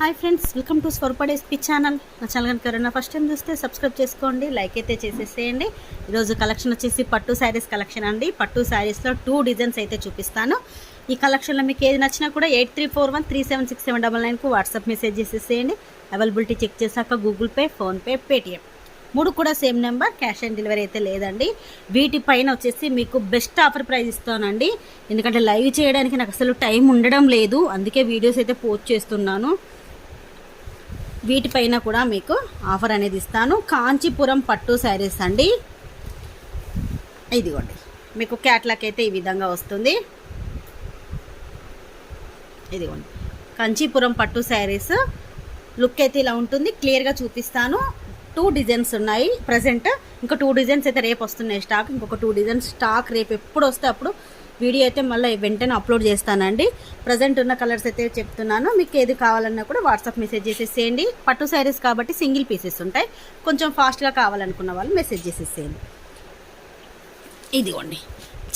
Hi friends welcome to స్వరపడే స్పీ channel. నా ఛానల్ కనుక ఎవరైనా ఫస్ట్ టైం చూస్తే సబ్స్క్రైబ్ చేసుకోండి లైక్ అయితే చేసేసేయండి. ఈరోజు కలెక్షన్ వచ్చేసి పట్టు శారీస్ కలెక్షన్ అండి. పట్టు శారీస్లో టూ డిజైన్స్ అయితే చూపిస్తాను. ఈ కలెక్షన్లో మీకు ఏది నచ్చినా కూడా eight three four one three seven six seven double నైన్కు WhatsApp message చేసేసేయండి. అవైలబిలిటీ చెక్ చేశాక గూగుల్ పే ఫోన్పే పేటిఎం. మూడు కూడా same number cash on delivery అయితే లేదండి. వీటిపైన వచ్చేసి మీకు బెస్ట్ ఆఫర్ ప్రైస్ ఇస్తానండి. ఎందుకంటే లైవ్ చేయడానికి నాకు అసలు టైం ఉండడం లేదు. అందుకే వీడియోస్ అయితే పోస్ట్ చేస్తున్నాను. వీటిపైన కూడా మీకు ఆఫర్ అనేది ఇస్తాను. కాంచీపురం పట్టు శారీస్ అండి. ఇదిగోండి. మీకు క్యాట్లాక్ అయితే ఈ విధంగా వస్తుంది. ఇదిగోండి. కాంచీపురం పట్టు శారీస్. లుక్ అయితే ఇలా ఉంటుంది. క్లియర్గా చూపిస్తాను. టూ డిజైన్స్ ఉన్నాయి. ప్రజెంట్ ఇంకా టూ డిజైన్స్ అయితే రేపు వస్తున్నాయి స్టాక్. ఇంకొక టూ డిజైన్స్ స్టాక్ రేపు ఎప్పుడు వస్తే అప్పుడు వీడియో అయితే మళ్ళీ వెంటనే అప్లోడ్ చేస్తానండి. ప్రజెంట్ ఉన్న కలర్స్ అయితే చెప్తున్నాను. మీకు ఏది కావాలన్నా కూడా వాట్సాప్ మెసేజ్ చేసేసేయండి. పట్టు శారీస్ కాబట్టి సింగిల్ పీసెస్ ఉంటాయి. కొంచెం ఫాస్ట్గా కావాలనుకున్న వాళ్ళు మెసేజ్ చేసేసేయండి. ఇదిగోండి.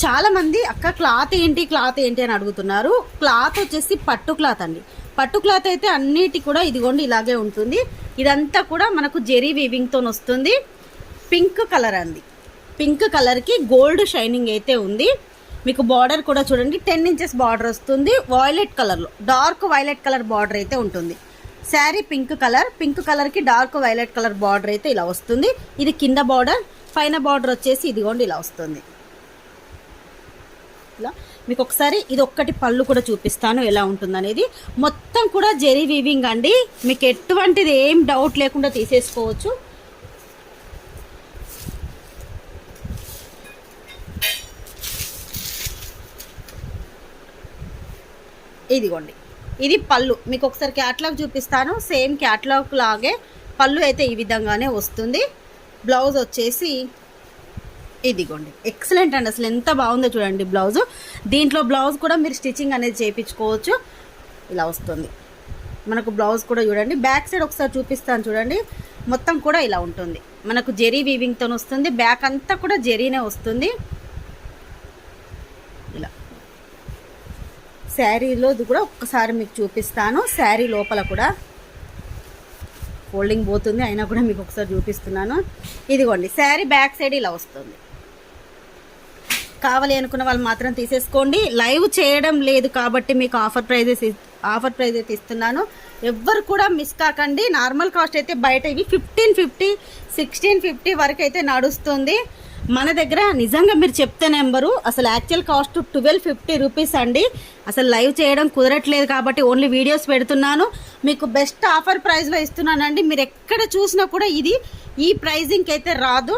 చాలామంది అక్క క్లాత్ ఏంటి? క్లాత్ ఏంటి? అని అడుగుతున్నారు. క్లాత్ వచ్చేసి పట్టు క్లాత్ అండి. పట్టు క్లాత్ అయితే అన్నిటి కూడా ఇదిగోండి ఇలాగే ఉంటుంది. ఇదంతా కూడా మనకు జెరీ వీవింగ్తో వస్తుంది. పింక్ కలర్ అండి. పింక్ కలర్కి గోల్డ్ షైనింగ్ అయితే ఉంది. మీకు బార్డర్ కూడా చూడండి. టెన్ ఇంచెస్ బార్డర్ వస్తుంది. వైలెట్ కలర్లో డార్క్ వైలెట్ కలర్ బార్డర్ అయితే ఉంటుంది. శారీ పింక్ కలర్ పింక్ కలర్కి డార్క్ వైలెట్ కలర్ బార్డర్ అయితే ఇలా వస్తుంది. ఇది కింద బార్డర్ పైన బార్డర్ వచ్చేసి ఇదిగోండి ఇలా వస్తుంది. ఇలా. మీకు ఒకసారి ఇది ఒక్కటి పళ్ళు కూడా చూపిస్తాను ఎలా ఉంటుందనేది. మొత్తం కూడా జెరీ వీవింగ్ అండి. మీకు ఎటువంటిది ఏం డౌట్ లేకుండా తీసేసుకోవచ్చు. ఇదిగోండి. ఇది పళ్ళు. మీకు ఒకసారి క్యాట్లాగ్ చూపిస్తాను. సేమ్ క్యాట్లాగ్ లాగే పళ్ళు అయితే ఈ విధంగానే వస్తుంది. బ్లౌజ్ వచ్చేసి ఇదిగోండి. ఎక్సలెంట్ అండి. అసలు ఎంత బాగుందో చూడండి బ్లౌజ్ దీంట్లో బ్లౌజ్ కూడా మీరు స్టిచ్చింగ్ అనేది చేయించుకోవచ్చు. ఇలా వస్తుంది. మనకు బ్లౌజ్ కూడా చూడండి. బ్యాక్ సైడ్ ఒకసారి చూపిస్తాను చూడండి. మొత్తం కూడా ఇలా ఉంటుంది. మనకు జెరీ వీవింగ్తో వస్తుంది. బ్యాక్ అంతా కూడా జెరీనే వస్తుంది. శారీలో కూడా ఒక్కసారి మీకు చూపిస్తాను. శారీ లోపల కూడా ఫోల్డింగ్ పోతుంది. అయినా కూడా మీకు ఒకసారి చూపిస్తున్నాను. ఇదిగోండి శారీ బ్యాక్ సైడ్ ఇలా వస్తుంది. కావాలి అనుకున్న వాళ్ళు మాత్రం తీసేసుకోండి. లైవ్ చేయడం లేదు కాబట్టి మీకు ఆఫర్ ప్రైజెస్ ఆఫర్ ప్రైజ్ అయితే ఇస్తున్నాను. ఎవ్వరు కూడా మిస్ కాకండి. నార్మల్ కాస్ట్ అయితే బయట ఇవి ఫిఫ్టీన్ ఫిఫ్టీ సిక్స్టీన్ ఫిఫ్టీ వరకు అయితే నడుస్తుంది. మన దగ్గర నిజంగా మీరు చెప్తే నెంబరు అసలు actual cost twelve fifty rupees అండి. అసలు లైవ్ చేయడం కుదరట్లేదు కాబట్టి ఓన్లీ వీడియోస్ పెడుతున్నాను. మీకు బెస్ట్ ఆఫర్ ప్రైస్లో ఇస్తున్నానండి. మీరు ఎక్కడ చూసినా కూడా ఇది ఈ ప్రైజింగ్కి అయితే రాదు.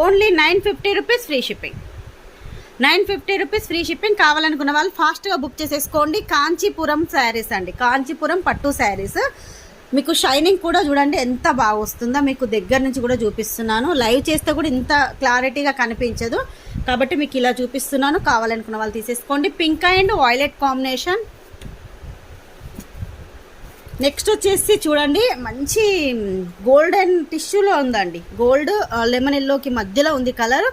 Only nine fifty rupees free shipping nine fifty rupees free shipping కావాలనుకున్న వాళ్ళు ఫాస్ట్గా బుక్ చేసేసుకోండి. కాంచీపురం శారీస్ అండి. కాంచీపురం పట్టు శారీస్ మీకు షైనింగ్ కూడా చూడండి ఎంత బాగా వస్తుందో మీకు దగ్గర నుంచి కూడా చూపిస్తున్నాను. లైవ్ చేస్తే కూడా ఇంత క్లారిటీగా కనిపించదు. కాబట్టి మీకు ఇలా చూపిస్తున్నాను కావాలనుకున్న వాళ్ళు తీసేసుకోండి. Pink and violet combination. Next వచ్చేసి చూడండి మంచి గోల్డెన్ టిష్యూలో ఉందండి. గోల్డ్ లెమన్ ఎల్లోకి మధ్యలో ఉంది కలర్.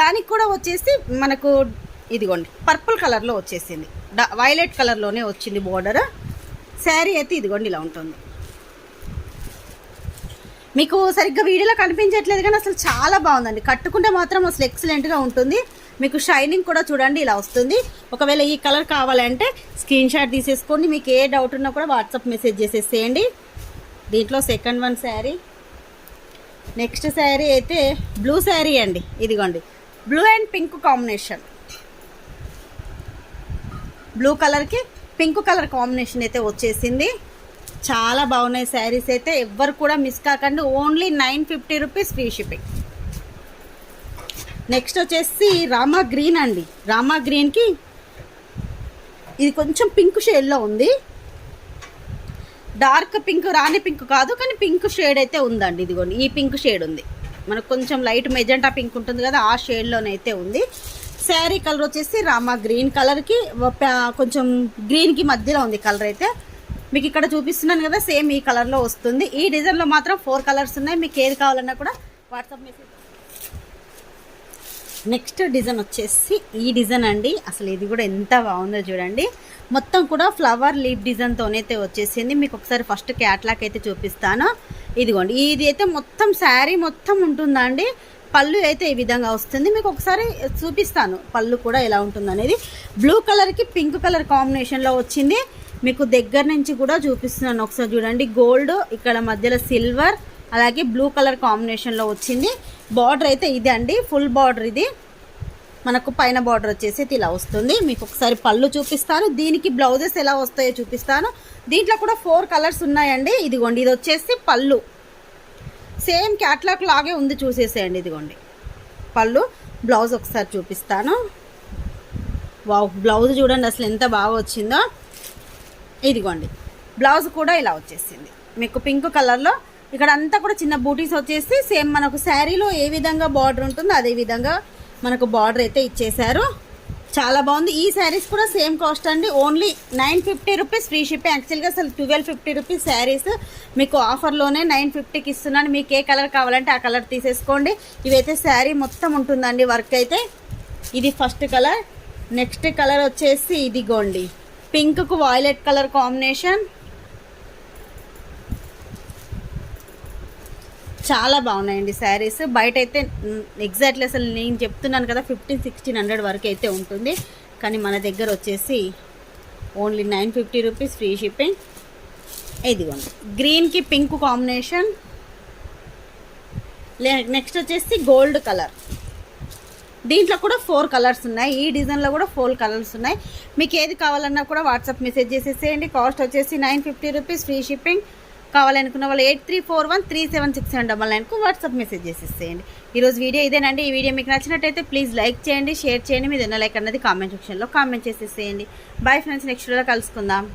దానికి కూడా వచ్చేసి మనకు ఇదిగోండి పర్పుల్ కలర్లో వచ్చేసింది. వైలెట్ కలర్లోనే వచ్చింది బోర్డర్. శారీ అయితే ఇదిగోండి ఇలా ఉంటుంది. మీకు సరిగ్గా వీడియోలో కనిపించట్లేదు కానీ అసలు చాలా బాగుందండి. కట్టుకుంటే మాత్రం అసలు ఎక్సలెంట్గా ఉంటుంది. మీకు షైనింగ్ కూడా చూడండి ఇలా వస్తుంది. ఒకవేళ ఈ కలర్ కావాలంటే స్క్రీన్ షాట్ తీసేసుకోండి. మీకు ఏ డౌట్ ఉన్నా కూడా వాట్సాప్ మెసేజ్ చేసేసేయండి. దీంట్లో second one sari next sari అయితే బ్లూ శారీ అండి. ఇదిగోండి. Blue and pink combination blue కలర్కి పింక్ కలర్ కాంబినేషన్ అయితే వచ్చేసింది. చాలా బాగున్నాయి శారీస్ అయితే. ఎవ్వరు కూడా మిస్ కాకండి. Only nine fifty rupees free shipping next వచ్చేసి రామా గ్రీన్ అండి. రామా గ్రీన్కి ఇది కొంచెం పింక్ షేడ్లో ఉంది. డార్క్ పింక్ రాణి పింక్ కాదు కానీ పింక్ షేడ్ అయితే ఉందండి. ఇదిగోండి ఈ పింక్ షేడ్ ఉంది. మనకు కొంచెం లైట్ మెజెంటా పింక్ ఉంటుంది కదా ఆ షేడ్లోనైతే ఉంది. శారీ కలర్ వచ్చేసి రామా గ్రీన్ కలర్కి కొంచెం గ్రీన్కి మధ్యలో ఉంది కలర్ అయితే. మీకు ఇక్కడ చూపిస్తున్నాను కదా సేమ్ ఈ కలర్లో వస్తుంది. ఈ డిజైన్లో మాత్రం ఫోర్ కలర్స్ ఉన్నాయి. మీకు ఏది కావాలన్నా కూడా వాట్సాప్ మెసేజ్ నెక్స్ట్ డిజైన్ వచ్చేసి ఈ డిజైన్ అండి. అసలు ఇది కూడా ఎంత బాగుందో చూడండి. మొత్తం కూడా ఫ్లవర్ లీఫ్ డిజైన్తోనైతే వచ్చేసింది. మీకు ఒకసారి ఫస్ట్ క్యాట్లాక్ అయితే చూపిస్తాను. ఇదిగోండి. ఇది అయితే మొత్తం శారీ మొత్తం ఉంటుందండి పళ్ళు అయితే ఈ విధంగా వస్తుంది. మీకు ఒకసారి చూపిస్తాను. పళ్ళు కూడా ఎలా ఉంటుంది అనేది బ్లూ కలర్కి పింక్ కలర్ కాంబినేషన్లో వచ్చింది. మీకు దగ్గర నుంచి కూడా చూపిస్తున్నాను. ఒకసారి చూడండి. గోల్డ్ ఇక్కడ మధ్యలో సిల్వర్ అలాగే బ్లూ కలర్ కాంబినేషన్లో వచ్చింది. బార్డర్ అయితే ఇది అండి. ఫుల్ బార్డర్ ఇది. మనకు పైన బార్డర్ వచ్చేసి ఇలా వస్తుంది. మీకు ఒకసారి పళ్ళు చూపిస్తాను. దీనికి బ్లౌజెస్ ఎలా వస్తాయో చూపిస్తాను. దీంట్లో కూడా ఫోర్ కలర్స్ ఉన్నాయండి. ఇదిగోండి ఇది వచ్చేసి పళ్ళు. సేమ్ క్యాట్లాగ్ లాగే ఉంది చూసేసేయండి. ఇదిగోండి. పళ్ళు బ్లౌజ్ ఒకసారి చూపిస్తాను. వావ్ బ్లౌజ్ చూడండి అసలు ఎంత బాగా వచ్చిందో. ఇదిగోండి. బ్లౌజ్ కూడా ఇలా వచ్చేసింది. మీకు పింక్ కలర్లో ఇక్కడ అంతా కూడా చిన్న బూటీస్ వచ్చేసి సేమ్ మనకు శారీలో ఏ విధంగా బార్డర్ ఉంటుందో అదే విధంగా మనకు బార్డర్ అయితే ఇచ్చేశారు. చాలా బాగుంది. ఈ శారీస్ కూడా సేమ్ కాస్ట్ అండి. Only nine fifty rupees free shipping. యాక్చువల్గా అసలు ట్వెల్వ్ ఫిఫ్టీ రూపీస్ శారీస్ మీకు ఆఫర్లోనే నైన్ ఫిఫ్టీకి ఇస్తున్నాను. మీకు ఏ కలర్ కావాలంటే ఆ కలర్ తీసేసుకోండి. ఇవైతే శారీ మొత్తం ఉంటుందండి వర్క్ అయితే. ఇది ఫస్ట్ కలర్. నెక్స్ట్ కలర్ వచ్చేసి ఇదిగోండి. పింక్కు వాయిలెట్ కలర్ కాంబినేషన్. చాలా బాగున్నాయండి శారీస్. బయట అయితే ఎగ్జాక్ట్లీ అసలు నేను చెప్తున్నాను కదా ఫిఫ్టీన్ సిక్స్టీన్ హండ్రెడ్ వరకు అయితే ఉంటుంది. కానీ మన దగ్గర వచ్చేసి only nine fifty rupees free shipping. ఇదిగోండి. గ్రీన్కి పింక్ కాంబినేషన్. లే నెక్స్ట్ వచ్చేసి గోల్డ్ కలర్. దీంట్లో కూడా ఫోర్ కలర్స్ ఉన్నాయి. ఈ డిజైన్లో కూడా ఫోర్ కలర్స్ ఉన్నాయి. మీకు ఏది కావాలన్నా కూడా వాట్సాప్ మెసేజ్ చేసేసేయండి. కాస్ట్ వచ్చేసి nine fifty rupees free shipping కావాలనుకున్న వాళ్ళు eight three four one three seven six seven double నైన్కు WhatsApp message చేసేసేయండి. ఈరోజు వీడియో ఇదేనండి. ఈ వీడియో మీకు నచ్చినట్టయితే ప్లీజ్ లైక్ చేయండి షేర్ చేయండి. మీద లైక్ అన్నది కామెంట్ సెక్షన్లో కామెంట్ చేసేసేయండి. బాయ్ ఫ్రెండ్స్ నెక్స్ట్ వీడియోలో కలుసుకుందాం.